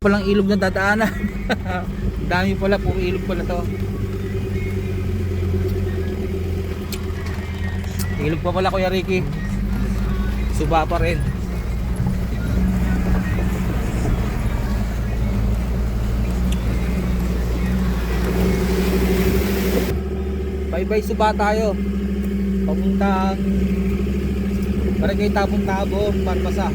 Palang ilog na dadaanan. Dami pala, puro ilog pala to. Ilog pa pala Kuya Ricky. Suba pa rin. Bye bye suba tayo. Pamuntang Barangay Tabong Tabo, Parpasa.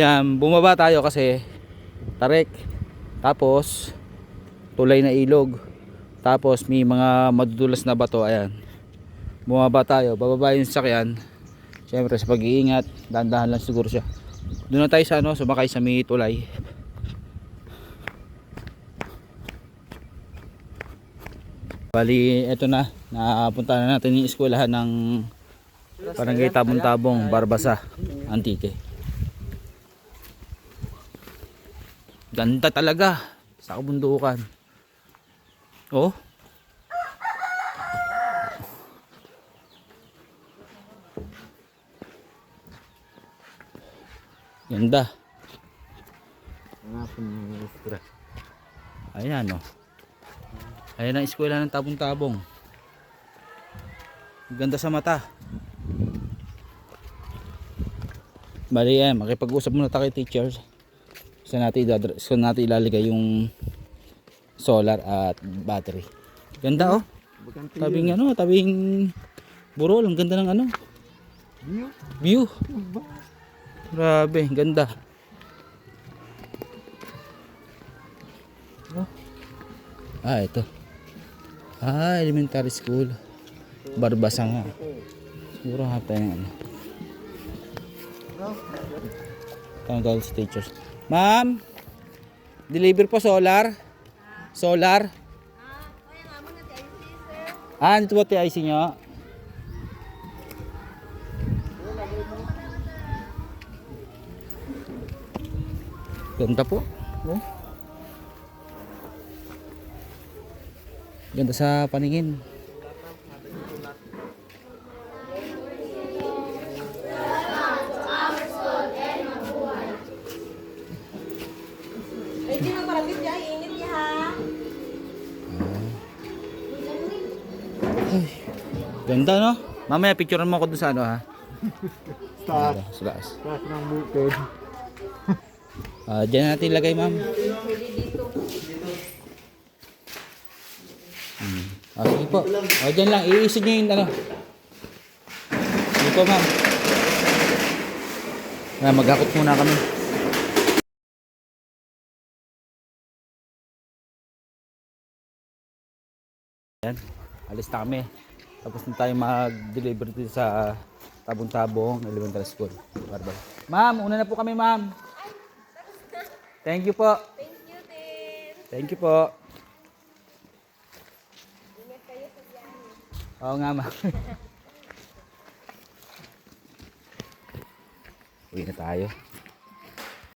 Yan, bumaba tayo kasi tarik. Tapos tulay na ilog. Tapos may mga madudulas na bato, ayan. Bumaba tayo, bababa yung sakyan. Siyempre sa pag-iingat, dahan-dahan lang siguro siya. Doon tayo sa ano, sumakay sa may tulay. Bali, eto na. Napunta na natin yung eskwelahan ng Barangay Tabong-Tabong, Barbasa, Antique. Ganda talaga sa kabundukan. Oh. Ganda. Ayan oh. Ayan ang eskwela ng tabong-tabong. Ganda sa mata. Bali yan, makipag-usap muna tayo kay teachers. Saan natin, saan natin ilalagay yung solar at battery. Ganda oh. Tabing ano, tabing burol. Ang ganda ng ano. View. Grabe, ganda. Oh. Ah, ito. Ah, elementary school. Barbasa nga. Siguro hanap tayo ng ano. Tanong tayo sa teachers. Ma'am, deliver po solar? Solar? Ah, ito ba TIC nyo? Ganda po. Oh. Ganda sa paningin. Na niya, init niya ha. Ganda no? Mamaya picturean mo ako dun sa ano ha. Sa taas. Taas ng bukid. Ah, diyan natin ilagay ma'am. Hmm. Ah, sige po. O, dyan lang. Iisig nyo yung ano. Sige po ma'am. Ah, maghakot muna kami. Yan. Alis na kami. Tapos na tayo mag-deliver dito sa Tabong-Tabong Elementary School. Barbara. Ma'am, una na po kami ma'am. Thank you po. Thank you din. Thank you po. Oo nga ma'am. Uwi na tayo.